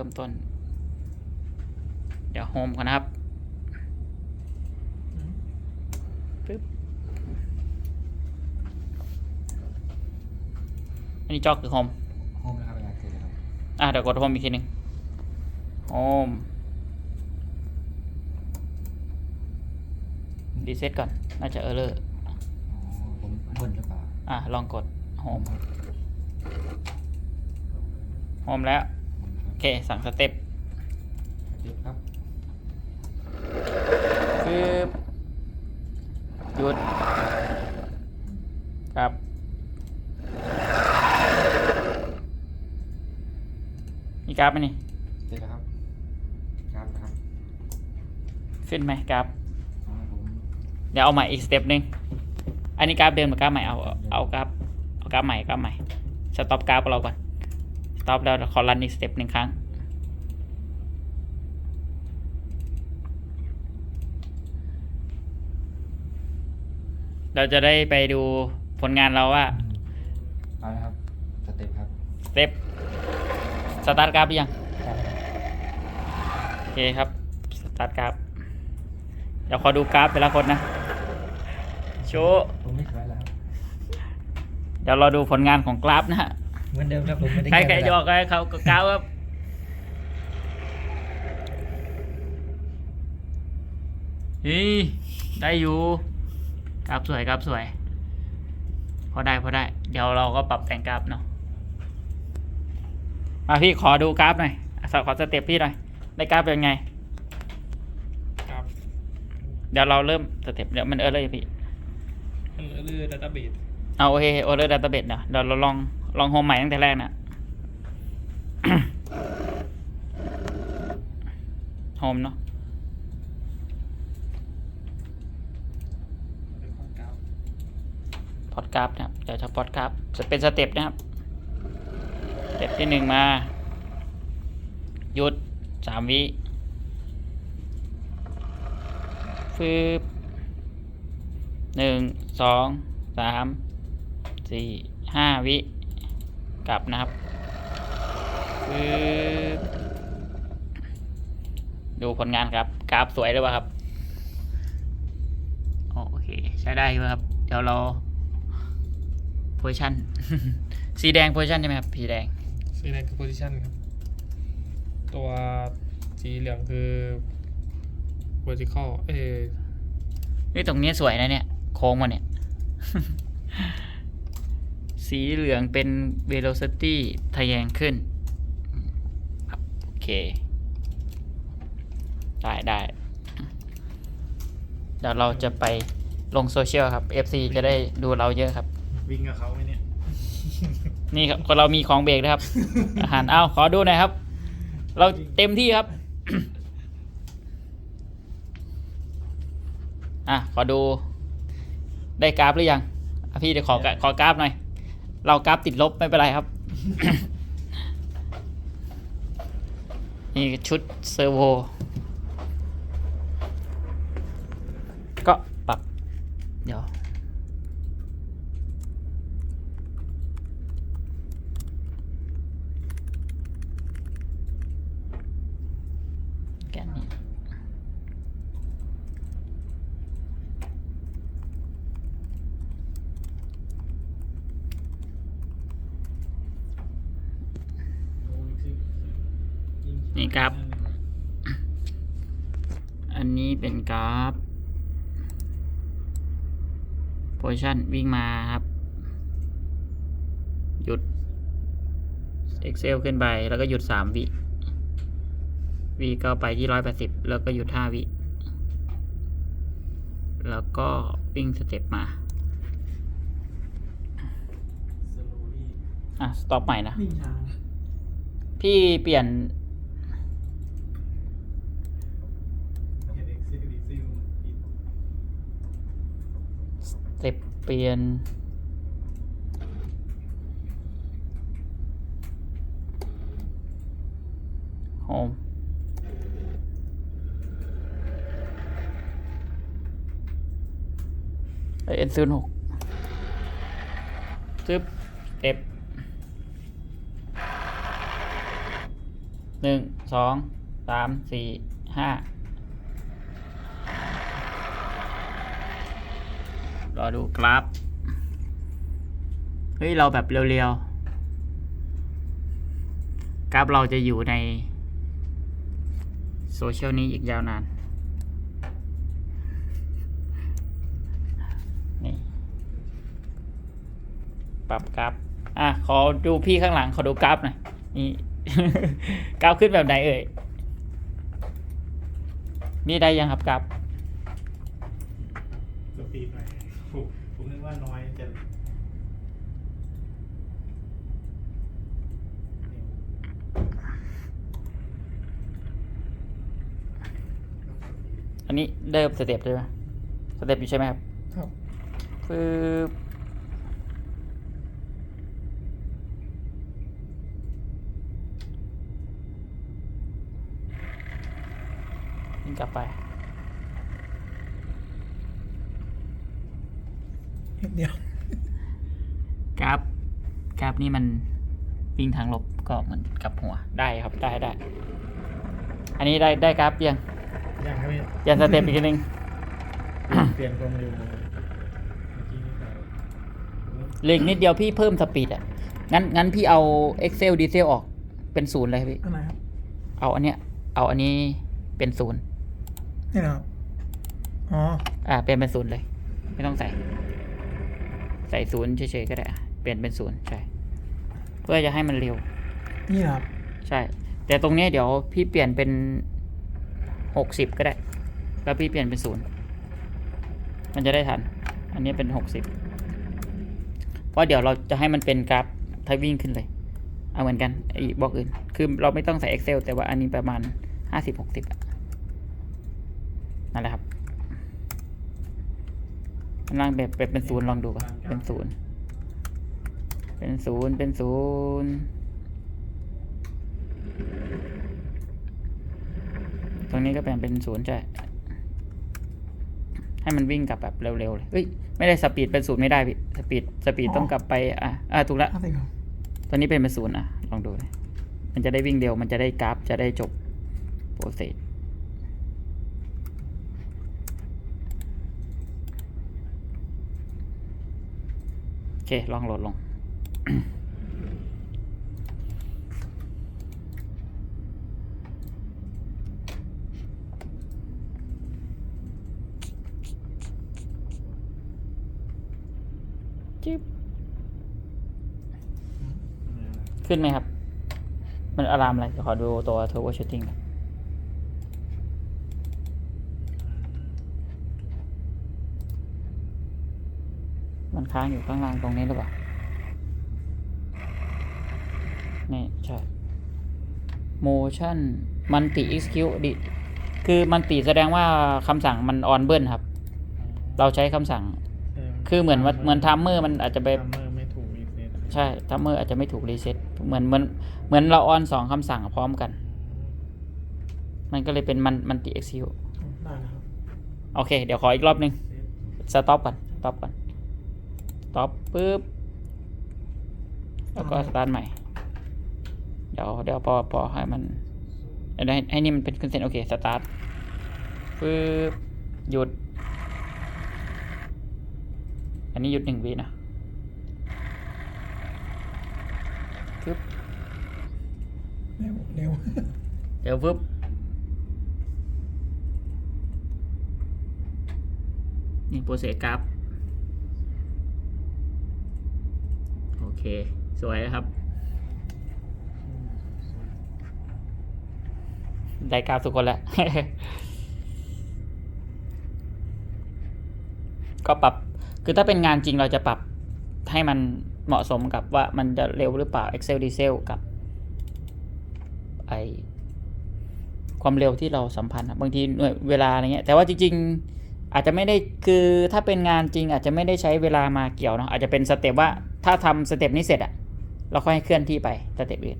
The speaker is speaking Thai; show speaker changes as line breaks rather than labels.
ริ่มต้น เดี๋ยวโฮมก่อนนะครับปึ๊บอันนี้จอคือโฮม
โฮมนะครับเป็นการเกิดนะครับ
อะเดี๋ยวกดโฮมอีกทีหนึ่งโฮมรีเซ็ตก่อน น่าจะเออร์เลอร์
อ๋อผมเบิ้ลหรือเปล่า
อะ ลองกดโฮม
ครับ
โฮมแล้ว
โฮมครับ
โอ เค สั่งสเต็ป
เด็กครับ
คือหยุดครับมีกราฟไหมนี่
เสร็จแล้วครับครับนะครับ
ขึ้นไหมกราฟ
อ๋อผม
เดี๋ยวเอาใหม่อีกสเต็ปหนึ่งอันนี้กราฟเดิมหรือกราฟใหม่เอาเอากราฟเอากราฟใหม่กราฟใหม่สต็อปกราฟเราก่อนส ต็อปแล้วขอรันอีกสเต็ปหนึ่งครั้ง เราจะได้ไปดูผลงานเราว่า
เอาละครับ สเต็ปครับ
สเต็ปสตาร์ทกราฟหรือยัง โอเคครับ สตาร์ทกราฟ เดี๋ยวขอดูกราฟแต่ละคนนะ โชว์
ผมไม่เคยแล้วครับ
เดี๋ยวเราดูผลงานของกราฟนะฮะ
เหมือนเดิมครับผมไม่ได้
ใคร
แก้
ใคร
อะไร
จะบอกใครเขาก็กราฟครับเฮ้ยได้อยู่กราฟสวยกราฟสวย พอได้พอได้ เดี๋ยวเราก็ปรับแต่งกราฟเนาะมาพี่ขอดูกราฟหน่อยอะขอสเต็ปพี่หน่อยได้กราฟเป็นไง
ครับ
เดี๋ยวเราเริ่มสเต็ปเดี๋ยวมันเออเลยพี่
มันเลื่อนดัตต้าเบส
เอาโอเคโอเลอร์ดัตเตอร์เบสเนาะเดี๋ยวเราลอง ลองโฮมใหม่ตั้งแต่แรกนะโฮมเนาะพอดกราฟนะครับเดี๋ยวจะพอดกราฟจะเป็นสเต็ปนะครับสเต็ปที่หนึ่งมาหยุดสามวิฟืบหนึ่งสองสามสี่ห้าวิ กลับนะครับฟืบดูผลงานครับ กราฟสวยหรือเปล่าครับ โอเค ใช้ได้อยู่ครับ เดี๋ยวเราโพซิชันสีแดงโพซิชันใช่ไหมครับสีแดง
สีแดงคือโพซิชันครับ ตัวสีเหลืองคือ vertical เออ
นี่ตรงนี้สวยนะเนี่ย โค้งมาเนี่ย สีเหลืองเป็น velocity ทะแยงขึ้นครับโอเค ได้ได้เดี๋ยวเราจะไปลงโซเชียลครับ FC จะได้ดูเราเยอะครับ
วิ่งกับเขาไหมเนี่ย
นี่ครับคนเรามีของเบรกนะครับ อาหารเอาขอดูหน่อยครับ เราเต็มที่ครับ อะ ขอดู ได้กราฟหรือยังอะพี่เดี๋ยวขอกราขอกราฟหน่อย เรากราฟติดลบไม่เป็นไรครับ นี่ชุดเซอร์โว ก็ปรับ เดี๋ยว แกนนี้ นี่ครับอันนี้เป็นกราฟโพ i ชันวิ่งมาครับ หยุด Excel ขึ้นไป แล้วก็หยุด 3 วิวีก็ไปที่ร้อยแปดสิบแล้วก็หยุดห้าวิ แล้วก็วิ่งสเต็ปมา
สโลลี่
อะ สต็อปใหม่นะ
วิ่งช้านะ
พี่เปลี่ยน
เห็นเอ็กซิลดีซิล
ส เต็ปเปลี่ยน โฮม เอ็นซูนหกซึบสเต็ปหนึ่งสองสามสี่ห้า รอดูกราฟ เฮ้ย เราแบบเร็วๆ กราฟเราจะอยู่ในโซเชียลนี้อีกยาวนานนี่ปรับกราฟ อะ ขอดูพี่ข้างหลัง ขอดูกราฟหน่อยนี่ กราฟขึ้นแบบไหนเอ่ย นี่ได้ยังครับกราฟ
ปีดหน่อย ผมผมนึกว่าน้อยจะเร็ว
อันนี้เดิมสเต็ปใช่ไหมสเต็ปอยู่ใช่ไหมครับ
ครับ
ปึ๊บวิ่งกลับไป
เดียว
กราฟกราฟนี่มันวิ่งทางลบก็เหมือนกับหัวได้ครับได้ได้ อันนี้ได้ได้กราฟยัง
อย่างครับพี่
ยังสเต็ปอีกทีหนึง
เปลี่ยนความเร็วเมื่อกี้นี่ไป
เหล็กนิดเดียวพี่เพิ่มสปีดอะ งั้นงั้นพี่เอา Excel Diesel ออกเป็นศูนย์เลยพี่
อันไหนครับ
เอาอันเนี้ย เอาอันนี้เป็นศูนย์
นี่นะครับอ๋อ
อ่า เปลี่ยนเป็นศูนย์เลย ไม่ต้องใส่ ใส่ศูนย์เฉยๆก็ได้อะเปลี่ยนเป็นศูนย์ใช่ เพื่อจะให้มันเร็ว
นี่นะครับ
ใช่ แต่ตรงเนี้ยเดี๋ยวพี่เปลี่ยนเป็นหกสิบก็ได้ แล้วพี่เปลี่ยนเป็นศูนย์มันจะได้ทัน อันนี้เป็นหกสิบเพราะเดี๋ยวเราจะให้มันเป็นกราฟถ้าวิ่งขึ้นเลย เอาเหมือนกันไอ้บล็อกอื่น คือเราไม่ต้องใส่ Excel แต่ว่าอันนี้ประมาณห้าสิบหกสิบนั่นแหละครับข้าง ล่างแบบแบบเป็นศูนย์ลองดูก่อนเป็นศูนย์เป็นศูนย์เป็นศูนย์ตรงนี้ก็แปลงเป็นศูนย์ใช่ให้มันวิ่งกลับแบบเร็วๆเลยเฮ้ยไม่ได้สปีดเป็นศูนย์ไม่ได้พี่สปีดสปีดต้องกลับไปอะอะถูกแล้ว
ห้าสิบครับ
ตอนนี้เป็นเป็นศูนย์อะลองดูเลยมันจะได้วิ่งเร็วมันจะได้กราฟจะได้จบโปรเซส เคลองโหลดลง จิ๊บ ขึ้นไหมครับ มันอะลามอะไรเดี๋ยวขอดูตัว turbo shooting ก่อน มันค้างอยู่ข้างล่างตรงนี้หรือเปล่า นี่ ใช่ motion multi execute ดิคือมันติแสดงว่าคำสั่งมันออนเบิลครับ เราใช้คำสั่ง คือเหมือนว่าเหมือนทัมเมอร์มันอาจจะไป
ทัมเมอร์ไม่ถูกรีเซ็ต
ใช่ทัมเมอร์อาจจะไม่ถูกรีเซ็ตเหมือนเหมือนเหมือนเราออนสองคำสั่งพร้อมกัน มันก็เลยเป็นมันมันติเอ็กซิว
ได้นะครับ
โอเค เดี๋ยวขออีกรอบหนึ่งสต็อปก่อนสต็อปก่อนส ต็อปปุ๊บ แล้วก็สตาร์ทใหม่ เดี๋ยวเดี๋ยวพอพอให้มันเดี๋ยวให้ให้นี่มันเป็นขึ้นเส้นโอเคสตาร์ทปุ๊บ หยุด อันนี้หยุดหนึ่งวินะปึ๊บ
เร็วเร็ว
เดี๋ยวปึ๊บนี่โปรเซสกราฟ โอ เค สวยนะครับ ได้กราฟทุกคนแล้ว ก็ปรับ คือถ้าเป็นงานจริงเราจะปรับให้มันเหมาะสมกับว่ามันจะเร็วหรือเปล่า Excel Diesel กับไอความเร็วที่เราสัมพันธ์บางทีหน่วยเวลาอะไรเงี้ยแต่ว่าจริง ๆ อาจจะไม่ได้คือถ้าเป็นงานจริงอาจจะไม่ได้ใช้เวลามาเกี่ยวเนาะอาจจะเป็นสเต็ปว่า ถ้าทำสเต็ปนี้เสร็จอะเราค่อยให้เคลื่อนที่ไปสเต็ปอื่น